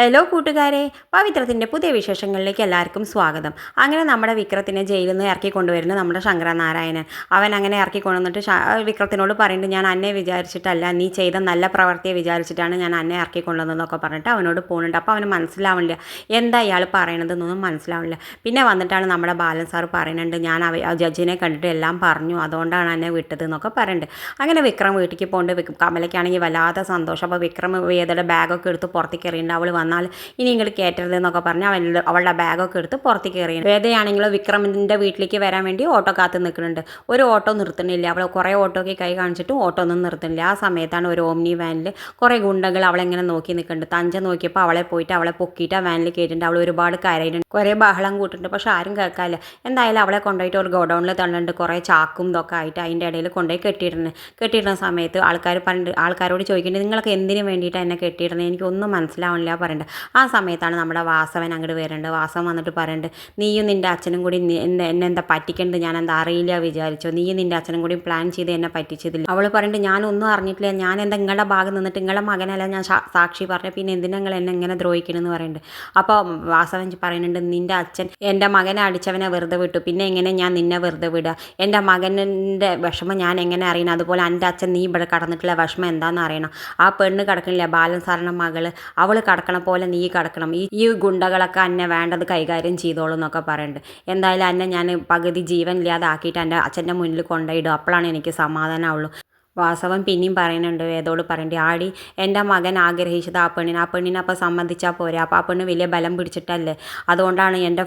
Hello കൂട്ടുകാരെ. പവിത്രത്തിന്റെ പുതിയ വിശേഷങ്ങളിലേക്ക് എല്ലാവർക്കും സ്വാഗതം. അങ്ങനെ നമ്മുടെ വിക്രത്തിനെ ജയിലിൽ നിന്ന് ഇറക്കി കൊണ്ടുവരുന്നത് നമ്മുടെ ശങ്കരനാരായണൻ. അവൻ അങ്ങനെ ഇറക്കി കൊണ്ടുവന്നിട്ട് വിക്രത്തിനോട് പറയുന്നുണ്ട് ഞാൻ അന്നെ വിചാരിച്ചിട്ടല്ല നീ ചെയ്ത നല്ല പ്രവൃത്തിയെ വിചാരിച്ചിട്ടാണ് ഞാൻ അന്നെ ഇറക്കി കൊണ്ടുവന്നതെന്നൊക്കെ പറഞ്ഞിട്ട് അവനോട് പോകുന്നുണ്ട് അപ്പോൾ അവന് മനസ്സിലാവണില്ല. എന്താ ഇയാൾ പറയണതെന്നൊന്നും മനസ്സിലാവണില്ല. പിന്നെ വന്നിട്ടാണ് നമ്മുടെ ബാലൻ സാർ പറയുന്നുണ്ട് ഞാൻ അവ ജഡ്ജിനെ കണ്ടിട്ട് എല്ലാം പറഞ്ഞു അതുകൊണ്ടാണ് എന്നെ വിട്ടത് എന്നൊക്കെ പറയുന്നുണ്ട് അങ്ങനെ വിക്രം വീട്ടിലേക്ക് പോകുന്നുണ്ട് കമലയ്ക്കാണെങ്കിൽ വല്ലാത്ത സന്തോഷം. അപ്പോൾ വിക്രം വേദയുടെ ബാഗൊക്കെ എടുത്ത് പുറത്തേക്ക് എറിയുന്നുണ്ട് അവൾ വന്നാൽ ഇനി നിങ്ങൾ കയറ്റരുത് എന്നൊക്കെ പറഞ്ഞ് അവൻ അവളുടെ ബാഗൊക്കെ എടുത്ത് പുറത്തേക്ക് കയറി വേദയാണെങ്കിൽ വിക്രമിന്റെ വീട്ടിലേക്ക് വരാൻ വേണ്ടി ഓട്ടോ കാത്ത് നിൽക്കുന്നുണ്ട്. ഒരു ഓട്ടോ നിർത്തുന്നില്ല. അവൾ കുറേ ഓട്ടോയ്ക്ക് കൈ കാണിച്ചിട്ടും ഓട്ടോ ഒന്നും നിർത്തുന്നില്ല. ആ സമയത്താണ് ഒരു ഓംനി വാനിൽ കുറേ ഗുണ്ടകൾ അവളെങ്ങനെ നോക്കി നിൽക്കുന്നുണ്ട്. തഞ്ച നോക്കിയപ്പോൾ അവളെ പോയിട്ട് അവളെ പൊക്കിയിട്ട് ആ വാനിൽ കയറ്റിട്ടുണ്ട് അവൾ ഒരുപാട് കരയിട്ടുണ്ട് കുറേ ബഹളം കൂട്ടുന്നുണ്ട് പക്ഷെ ആരും കേൾക്കാല്ല എന്തായാലും അവളെ കൊണ്ടുപോയിട്ട് ഒരു ഗോഡൗണിൽ തള്ളുന്നുണ്ട്. കുറേ ചാക്കും ഇതൊക്കെ ആയിട്ട് അതിന്റെ ഇടയിൽ കൊണ്ടുപോയി കെട്ടിയിട്ടുണ്ട്. കെട്ടിയിടുന്ന സമയത്ത് ആൾക്കാർ പറഞ്ഞിട്ട് ആൾക്കാരോട് ചോദിക്കേണ്ടത് നിങ്ങൾക്ക് എന്തിനു വേണ്ടിയിട്ടാണ് എന്നെ കെട്ടിയിടുന്നത്? എനിക്കൊന്നും മനസ്സിലാവണില്ല പറയുന്നുണ്ട് ആ സമയത്താണ് നമ്മുടെ വാസവൻ അങ്ങോട്ട് വരുന്നുണ്ട് വാസവൻ വന്നിട്ട് പറയുന്നുണ്ട് നീയും നിന്റെ അച്ഛനും കൂടി എന്നെ എന്താ പറ്റിക്കേണ്ടത് ഞാൻ എന്താ അറിയില്ല വിചാരിച്ചോ. നീയും നിന്റെ അച്ഛനും കൂടി പ്ലാൻ ചെയ്ത് എന്നെ പറ്റിച്ചതില്ല. അവൾ പറയുന്നുണ്ട് ഞാനൊന്നും അറിഞ്ഞിട്ടില്ല. ഞാൻ എന്താ നിങ്ങളുടെ ഭാഗം നിന്നിട്ട് നിങ്ങളുടെ മകനല്ല ഞാൻ സാക്ഷി പറഞ്ഞു. പിന്നെ എന്തിനാ നിങ്ങൾ എന്നെ ഇങ്ങനെ ദ്രോഹിക്കണമെന്ന് പറയുന്നുണ്ട് അപ്പോൾ വാസവൻ പറയുന്നുണ്ട് നിന്റെ അച്ഛൻ എന്റെ മകനെ അടിച്ചവനെ വെറുതെ വിട്ടു. പിന്നെ എങ്ങനെ ഞാൻ നിന്നെ വെറുതെ വിടുക എന്റെ മകന്റെ വിഷമം ഞാൻ എങ്ങനെ അറിയണം? അതുപോലെ എന്റെ അച്ഛൻ നീ ഇവിടെ കടന്നിട്ടുള്ള വിഷമം എന്താണെന്ന് അറിയണം. ആ പെണ്ണ് കിടക്കണില്ല? ബാലൻ സാറിന്റെ മകൾ. അവൾ കടക്കണ പോലെ നീ കടക്കണം. ഈ ഈ ഗുണ്ടകളൊക്കെ അന്നെ വേണ്ടത് കൈകാര്യം ചെയ്തോളൂ എന്നൊക്കെ പറയുന്നുണ്ട് എന്തായാലും അന്നെ ഞാൻ പകുതി ജീവൻ ഇല്ലാതാക്കിയിട്ട് എന്റെ അച്ഛന്റെ മുന്നിൽ കൊണ്ടുപോയിടും അപ്പോഴാണ് എനിക്ക് സമാധാനമുള്ളൂ വാസവൻ പിന്നെയും പറയുന്നുണ്ട് വേദോട് പറയണ്ടേ ആടി എന്റെ മകൻ ആഗ്രഹിച്ചത് ആ പെണ്ണിനെ ആ പെണ്ണിനെ അപ്പോൾ സമ്മതിച്ചാൽ പോരെ അപ്പോൾ ആ പെണ്ണ് വലിയ ബലം പിടിച്ചിട്ടല്ലേ? അതുകൊണ്ടാണ് എന്റെ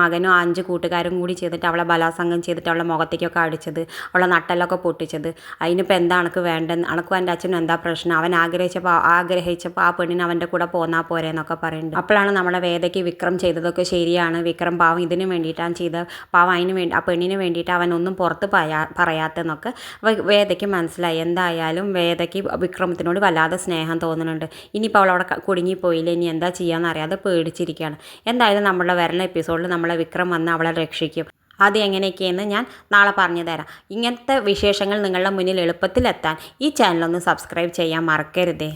മകനും അഞ്ച് കൂട്ടുകാരും കൂടി ചെയ്തിട്ട് അവളെ ബലാസംഗം ചെയ്തിട്ട് അവളെ മുഖത്തേക്കൊക്കെ അടിച്ചത് അവളെ നട്ടലൊക്കെ പൊട്ടിച്ചത്. അതിനിപ്പോൾ എന്താ അനക്ക് വേണ്ടത്? അനക്കും എന്റെ അച്ഛനും എന്താ പ്രശ്നം? അവൻ ആഗ്രഹിച്ചപ്പോൾ ആഗ്രഹിച്ചപ്പോൾ ആ പെണ്ണിന് അവന്റെ കൂടെ പോന്നാൽ പോരെന്നൊക്കെ പറയുന്നുണ്ട് അപ്പോഴാണ് നമ്മുടെ വേദയ്ക്ക് വിക്രം ചെയ്തതൊക്കെ ശരിയാണ്. വിക്രം പാവം ഇതിന് വേണ്ടിയിട്ടാണ് ചെയ്തത്. പാവം അതിന് വേണ്ടി ആ പെണ്ണിന് വേണ്ടിയിട്ട് അവനൊന്നും പുറത്ത് പറയാ പറയാത്തെന്നൊക്കെ വേദയ്ക്ക് മനസ്സിലായി. എന്തായാലും വേദയ്ക്ക് വിക്രമത്തിനോട് വല്ലാതെ സ്നേഹം തോന്നുന്നുണ്ട്. ഇനിയിപ്പോൾ അവൾ അവിടെ കുടുങ്ങിപ്പോയില്ല? ഇനി എന്താ ചെയ്യാന്ന് അറിയാതെ പേടിച്ചിരിക്കുകയാണ്. എന്തായാലും നമ്മളുടെ വരുന്ന എപ്പിസോഡിൽ നമ്മളെ വിക്രം വന്ന് അവളെ രക്ഷിക്കും. അത് എങ്ങനെയൊക്കെയെന്ന് ഞാൻ നാളെ പറഞ്ഞു തരാം. ഇങ്ങനത്തെ വിശേഷങ്ങൾ നിങ്ങളുടെ മുന്നിൽ എളുപ്പത്തിലെത്താൻ ഈ ചാനലൊന്ന് സബ്സ്ക്രൈബ് ചെയ്യാൻ മറക്കരുതേ.